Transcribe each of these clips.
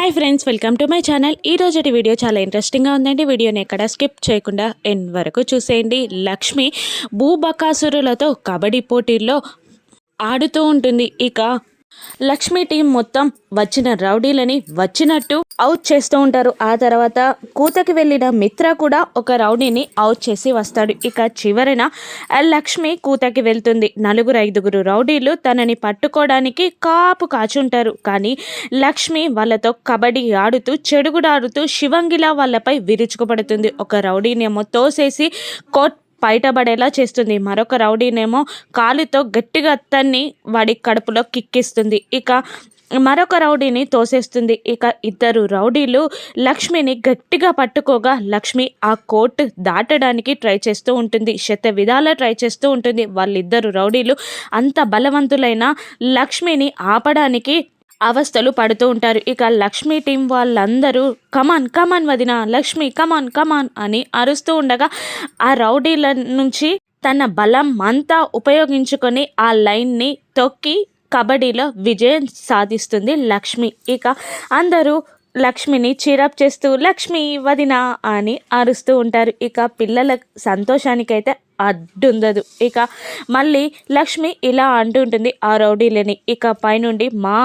Hi friends welcome to my channel ఈ రోజటి video చాలా ఇంట్రెస్టింగ్గా ఉందండి. వీడియోని ఎక్కడ స్కిప్ చేయకుండా ఎన్ వరకు చూసేయండి. లక్ష్మి భూబకాసురులతో కబడ్డీ పోటీల్లో ఆడుతూ ఉంటుంది. ఇక లక్ష్మి టీం మొత్తం వచ్చిన రౌడీలని వచ్చినట్టు అవుట్ చేస్తూ ఉంటారు. ఆ తర్వాత కూతకి వెళ్ళిన మిత్ర కూడా ఒక రౌడీని అవుట్ చేసి వస్తాడు. ఇక చివరిన లక్ష్మి కూతకి వెళ్తుంది. నలుగురు ఐదుగురు రౌడీలు తనని పట్టుకోవడానికి కాపు కాచుంటారు. కానీ లక్ష్మి వాళ్ళతో కబడ్డీ ఆడుతూ చెడుగుడాడుతూ శివంగిలా వాళ్ళపై విరుచుకుపడుతుంది. ఒక రౌడీనేమో తోసేసి కోట్ బయటపడేలా చేస్తుంది. మరొక రౌడీనేమో కాలుతో గట్టిగా తన్ని వాడి కడుపులో కిక్కిస్తుంది. ఇక మరొక రౌడీని తోసేస్తుంది. ఇక ఇద్దరు రౌడీలు లక్ష్మిని గట్టిగా పట్టుకోగా లక్ష్మి ఆ కోర్టు దాటడానికి ట్రై చేస్తూ ఉంటుంది. శత విధాలా ట్రై చేస్తూ ఉంటుంది. వాళ్ళిద్దరు రౌడీలు అంత బలవంతులైన లక్ష్మిని ఆపడానికి అవస్థలు పడుతూ ఉంటారు. ఇక లక్ష్మి టీం వాళ్ళందరూ కమాన్ కమాన్ వదిన లక్ష్మి కమాన్ కమాన్ అని అరుస్తూ ఉండగా ఆ రౌడీల నుంచి తన బలం అంతా ఉపయోగించుకొని ఆ లైన్ని తొక్కి కబడ్డీలో విజయం సాధిస్తుంది లక్ష్మి. ఇక అందరూ లక్ష్మిని చీరప్ చేస్తూ లక్ష్మి వదిన అని అరుస్తూ ఉంటారు. ఇక పిల్లల సంతోషానికైతే అడ్డుందదు ఇక మళ్ళీ లక్ష్మి ఇలా అంటుంటుంది ఆ రౌడీలని. ఇక పైనుండి మా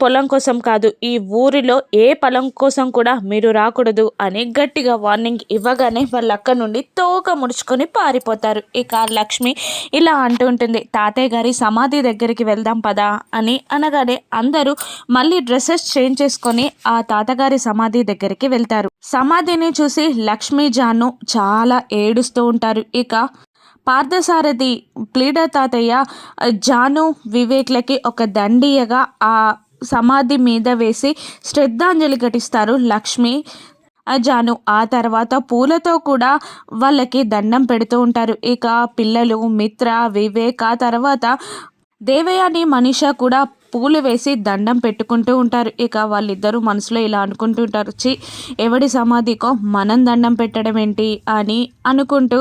పొలం కోసం కాదు ఈ ఊరిలో ఏ పొలం కోసం కూడా మీరు రాకూడదు అని గట్టిగా వార్నింగ్ ఇవ్వగానే వాళ్ళ అక్క నుండి తోక ముడుచుకొని పారిపోతారు. ఇక లక్ష్మి ఇలా అంటూ ఉంటుంది తాతయ్య గారి సమాధి దగ్గరికి వెళ్దాం పదా అని అనగానే అందరూ మళ్ళీ డ్రెస్సెస్ చేంజ్ చేసుకొని ఆ తాతగారి సమాధి దగ్గరికి వెళ్తారు. సమాధిని చూసి లక్ష్మీ జాను చాలా ఏడుస్తూ ఉంటారు. ఇక పార్థసారథి ప్లీడర్ తాతయ్య జాను వివేక్లకి ఒక దండియగా ఆ సమాధి మీద వేసి శ్రద్ధాంజలి ఘటిస్తారు లక్ష్మి జాను ఆ తర్వాత పూలతో కూడా వాళ్ళకి దండం పెడుతూ ఉంటారు. ఇక పిల్లలు మిత్ర వివేక్ ఆ తర్వాత దేవయాని మనిష కూడా పూలు వేసి దండం పెట్టుకుంటూ ఉంటారు. ఇక వాళ్ళిద్దరూ మనసులో ఇలా అనుకుంటుంటారు చి ఎవడి సమాధికో మనం దండం పెట్టడం ఏంటి? అని అనుకుంటూ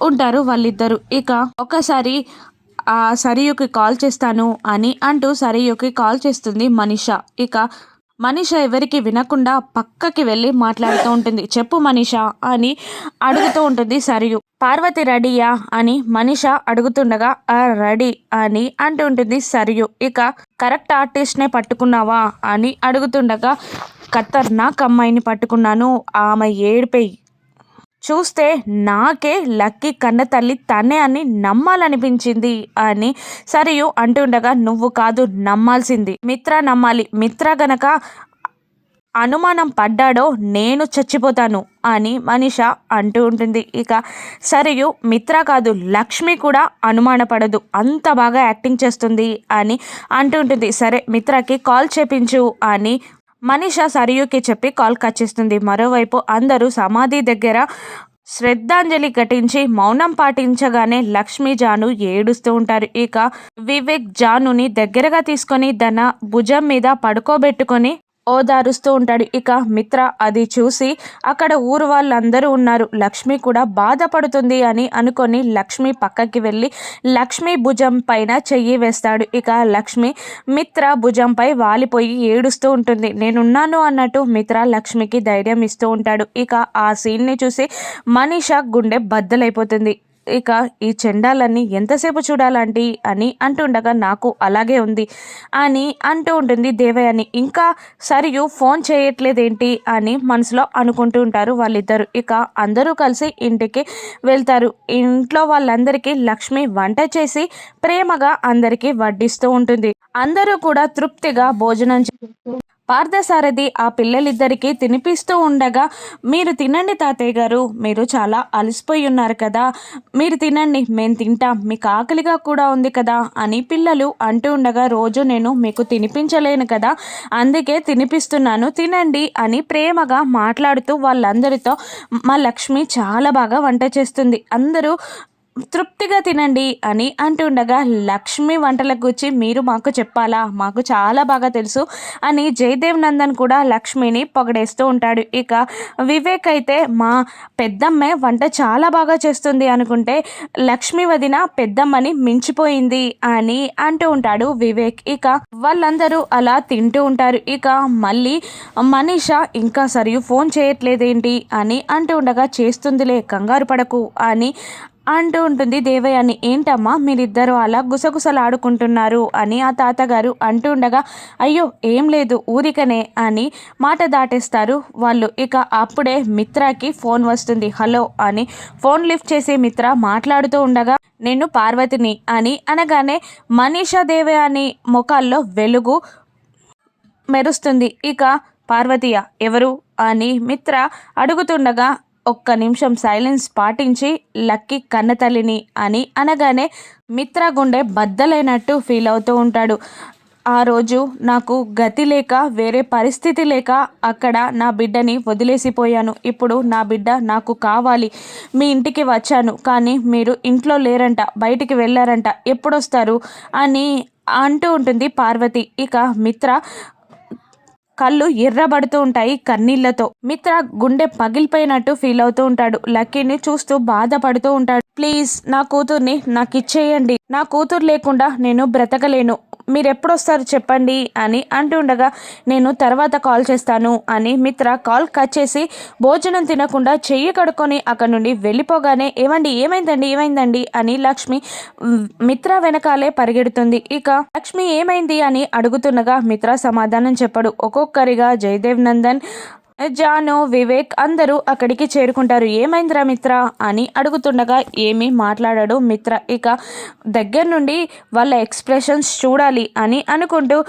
ఉంటారు వాళ్ళిద్దరూ. ఇక ఒకసారి సరియుకి కాల్ చేస్తాను అని అంటూ సరియుకి కాల్ చేస్తుంది మనిష. ఇక మనిష ఎవరికి వినకుండా పక్కకి వెళ్ళి మాట్లాడుతూ ఉంటుంది. చెప్పు మనిష అని అడుగుతూ ఉంటుంది సరియు. పార్వతి రెడీయా అని మనిష అడుగుతుండగా ఆ రెడీ అని అంటూ ఉంటుంది సరియు. ఇక కరెక్ట్ ఆర్టిస్ట్నే పట్టుకున్నావా అని అడుగుతుండగా ఖతర్నాక్ అమ్మాయిని పట్టుకున్నాను. ఆమె ఏడిపోయి చూస్తే నాకే లక్కీ కన్న తల్లి తనే అని నమ్మాలనిపించింది అని సరియు అంటుండగా నువ్వు కాదు నమ్మాల్సింది. మిత్ర నమ్మాలి. మిత్ర గనక అనుమానం పడ్డాడో నేను చచ్చిపోతాను అని మనిష అంటూ ఉంటుంది. ఇక సరియు మిత్ర కాదు లక్ష్మి కూడా అనుమానపడదు అంత బాగా యాక్టింగ్ చేస్తుంది అని అంటూ ఉంటుంది. సరే మిత్రకి కాల్ చేపించు అని మనీష సరియుకి చెప్పి కాల్ కట్ చేస్తుంది. మరోవైపు అందరూ సమాధి దగ్గర శ్రద్ధాంజలి ఘటించి మౌనం పాటించగానే లక్ష్మీ జాను ఏడుస్తూ ఉంటారు. ఇక వివేక్ జానుని దగ్గరగా తీసుకొని తన భుజం మీద పడుకోబెట్టుకొని ఓదారుస్తూ ఉంటాడు. ఇక మిత్ర అది చూసి అక్కడ ఊరు వాళ్ళందరూ ఉన్నారు. లక్ష్మి కూడా బాధపడుతుంది అని అనుకొని లక్ష్మి పక్కకి వెళ్ళి లక్ష్మి భుజం పైన చెయ్యి వేస్తాడు. ఇక లక్ష్మి మిత్ర భుజంపై వాలిపోయి ఏడుస్తూ ఉంటుంది. నేనున్నాను అన్నట్టు మిత్ర లక్ష్మికి ధైర్యం ఇస్తూ ఉంటాడు. ఇక ఆ సీన్ని చూసి మనీష గుండె బద్దలైపోతుంది. ఇక ఈ చెండాలన్నీ ఎంతసేపు చూడాలండి అని అంటుండగా నాకు అలాగే ఉంది. అని అంటూ ఉంటుంది దేవయాని. ఇంకా సరియు ఫోన్ చేయట్లేదేంటి అని మనసులో అనుకుంటూ ఉంటారు వాళ్ళిద్దరు. ఇక అందరూ కలిసి ఇంటికి వెళ్తారు. ఇంట్లో వాళ్ళందరికీ లక్ష్మి వంట చేసి ప్రేమగా అందరికీ వడ్డిస్తూ ఉంటుంది. అందరూ కూడా తృప్తిగా భోజనం చేస్తూ పార్థసారథి ఆ పిల్లలిద్దరికీ తినిపిస్తూ ఉండగా మీరు తినండి తాతయ్య గారు మీరు చాలా అలసిపోయి ఉన్నారు కదా మీరు తినండి మేము తింటాం మీకు ఆకలిగా కూడా ఉంది కదా అని పిల్లలు అంటూ ఉండగా రోజు నేను మీకు తినిపించలేను కదా అందుకే తినిపిస్తున్నాను తినండి అని ప్రేమగా మాట్లాడుతూ వాళ్ళందరితో మా లక్ష్మి చాలా బాగా వంట చేస్తుంది అందరూ తృప్తిగా తినండి అని అంటుండగా లక్ష్మి వంటల గురించి మీరు మాకు చెప్పాలా? మాకు చాలా బాగా తెలుసు అని జయదేవ్ నందన్ కూడా లక్ష్మిని పొగడేస్తూ ఉంటాడు. ఇక వివేక్ అయితే మా పెద్దమ్మే వంట చాలా బాగా చేస్తుంది అనుకుంటే లక్ష్మి వదిన పెద్దమ్మని మించిపోయింది అని అంటూ ఉంటాడు వివేక్. ఇక వాళ్ళందరూ అలా తింటూ ఉంటారు. ఇక మళ్ళీ మనీష ఇంకా సరియు ఫోన్ చేయట్లేదేంటి? అని అంటూ ఉండగా చేస్తుందిలే కంగారు పడకు అని అంటూ ఉంటుంది దేవయాని ఏంటమ్మా మీరిద్దరు అలా గుసగుసలాడుకుంటున్నారు? అని ఆ తాతగారు అంటూ ఉండగా అయ్యో ఏం లేదు ఊరికనే అని మాట దాటేస్తారు. వాళ్ళు ఇక అప్పుడే మిత్రకి ఫోన్ వస్తుంది హలో అని ఫోన్ లిఫ్ట్ చేసి మిత్ర మాట్లాడుతూ ఉండగా నేను పార్వతిని అని అనగానే మనీషా దేవయాని ముఖాల్లో వెలుగు మెరుస్తుంది. ఇక పార్వతీయ ఎవరు? అని మిత్ర అడుగుతుండగా ఒక్క నిమిషం సైలెన్స్ పాటించి లక్కీ కన్నతల్లిని అని అనగానే మిత్ర గుండె బద్దలైనట్టు ఫీల్ అవుతూ ఉంటాడు. ఆ రోజు నాకు గతి లేక వేరే పరిస్థితి లేక అక్కడ నా బిడ్డని వదిలేసిపోయాను. ఇప్పుడు నా బిడ్డ నాకు కావాలి. మీ ఇంటికి వచ్చాను కానీ మీరు ఇంట్లో లేరంట బయటికి వెళ్ళారంట ఎప్పుడొస్తారు? అని అంటూ ఉంటుంది పార్వతి. ఇక మిత్ర కళ్ళు ఎర్రబడుతూ ఉంటాయి కన్నీళ్ళతో. మిత్ర గుండె పగిలిపోయినట్టు ఫీల్ అవుతూ ఉంటాడు. లక్కీని చూస్తూ బాధపడుతూ ఉంటాడు. ప్లీజ్ నా కూతుర్ని నాకు ఇచ్చేయండి నా కూతురు లేకుండా నేను బ్రతకలేను. మీరు ఎప్పుడు వస్తారు చెప్పండి అని అంటుండగా నేను తర్వాత కాల్ చేస్తాను అని మిత్ర కాల్ కట్ చేసి భోజనం తినకుండా చెయ్యి కడుక్కొని అక్కడ నుండి వెళ్ళిపోగానే ఏమండి ఏమైందండి ఏమైందండి? అని లక్ష్మి మిత్ర వెనకాలే పరిగెడుతుంది. ఇక లక్ష్మి ఏమైంది అని అడుగుతుండగా మిత్ర సమాధానం చెప్పడు. ఒక్కొక్కరిగా జయదేవ్ నందన్ జాను వివేక్ అందరూ అక్కడికి చేరుకుంటారు. ఏమైందిరా మిత్ర? అని అడుగుతుండగా ఏమీ మాట్లాడాడు మిత్ర. ఇక దగ్గర నుండి వాళ్ళ ఎక్స్ప్రెషన్స్ చూడాలి అని అనుకుంటూ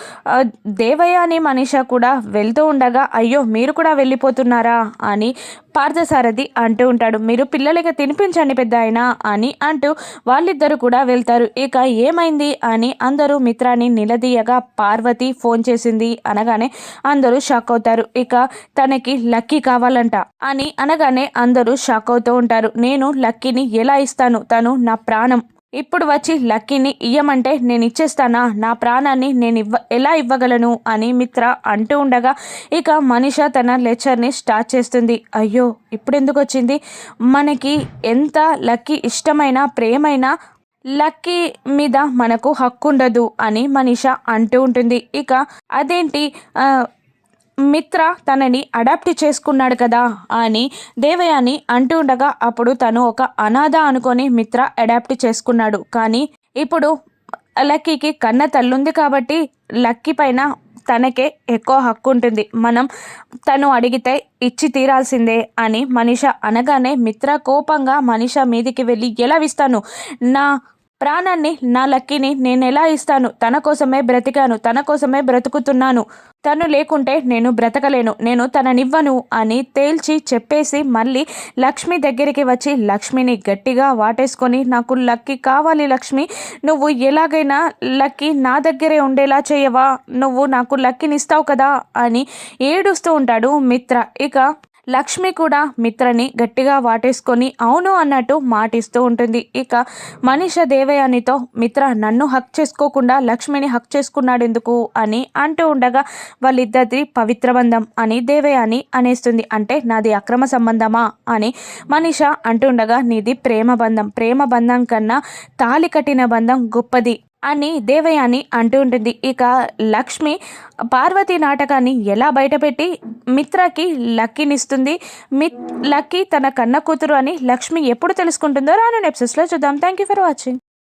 దేవయ్య అని మనీష కూడా వెళ్తూ ఉండగా అయ్యో మీరు కూడా వెళ్ళిపోతున్నారా? అని పార్థసారథి అంటూ ఉంటాడు. మీరు పిల్లలకి తినిపించండి పెద్ద ఆయన అని అంటూ వాళ్ళిద్దరూ కూడా వెళ్తారు. ఇక ఏమైంది? అని అందరూ మిత్రాన్ని నిలదీయగా పార్వతి ఫోన్ చేసింది అనగానే అందరూ షాక్ అవుతారు. ఇక తన అన్నయ్యకి లక్కీ కావాలంట అని అనగానే అందరూ షాక్ అవుతూ ఉంటారు. నేను లక్కీని ఎలా ఇస్తాను? తను నా ప్రాణం. ఇప్పుడు వచ్చి లక్కీని ఇయ్యమంటే నేను ఇచ్చేస్తానా? నా ప్రాణాన్ని నేను ఇవ్వ ఎలా ఇవ్వగలను? అని మిత్ర అంటూ ఉండగా ఇక మనిష తన లెక్చర్ని స్టార్ట్ చేస్తుంది. అయ్యో ఇప్పుడు ఎందుకు వచ్చింది? మనకి ఎంత లక్కీ ఇష్టమైన ప్రేమైన లక్కీ మీద మనకు హక్కు ఉండదు అని మనిష అంటూ ఉంటుంది. ఇక అదేంటి? మిత్ర తనని అడాప్ట్ చేసుకున్నాడు కదా అని దేవయాని అంటూ ఉండగా అప్పుడు తను ఒక అనాథ అనుకొని మిత్ర అడాప్ట్ చేసుకున్నాడు. కానీ ఇప్పుడు లక్కీకి కన్న తల్లుంది కాబట్టి లక్కీ పైన తనకే ఎక్కువ హక్కు ఉంటుంది. మనం తను అడిగితే ఇచ్చి తీరాల్సిందే అని మనిష అనగానే మిత్ర కోపంగా మనిష మీదికి వెళ్ళి ఎలా ఇస్తాను నా ప్రాణాన్ని నా లక్కీని నేను ఎలా ఇస్తాను? తన కోసమే బ్రతికాను తన కోసమే బ్రతుకుతున్నాను. తను లేకుంటే నేను బ్రతకలేను. నేను తననివ్వను అని తేల్చి చెప్పేసి మళ్ళీ లక్ష్మి దగ్గరికి వచ్చి లక్ష్మిని గట్టిగా వాటేసుకొని నాకు లక్కీ కావాలి లక్ష్మి. నువ్వు ఎలాగైనా లక్కీ నా దగ్గరే ఉండేలా చేయవా? నువ్వు నాకు లక్కీని ఇస్తావు కదా? అని ఏడుస్తూ ఉంటాడు మిత్ర. ఇక లక్ష్మి కూడా మిత్రని గట్టిగా వాటేసుకొని అవును అన్నట్టు మాటిస్తూ ఉంటుంది. ఇక మనిష దేవయానితో మిత్ర నన్ను హక్ చేసుకోకుండా లక్ష్మిని హక్ చేసుకున్నాడు ఎందుకు అని అంటూ ఉండగా వాళ్ళిద్దరిది పవిత్ర బంధం అని దేవయాని అనేస్తుంది. అంటే నాది అక్రమ సంబంధమా? అని మనిష అంటుండగా నీది ప్రేమ బంధం. ప్రేమ బంధం కన్నా తాలి కట్టిన బంధం గొప్పది. అని దేవయాని అంటూ ఉంటుంది. ఇక లక్ష్మి పార్వతి నాటకాన్ని ఎలా బయటపెట్టి మిత్రకి లక్కీనిస్తుంది? మిత్ లక్కీ తన కన్న కూతురు అని లక్ష్మి ఎప్పుడు తెలుసుకుంటుందో రాను ఎపిసోడ్స్లో చూద్దాం. Thank you for watching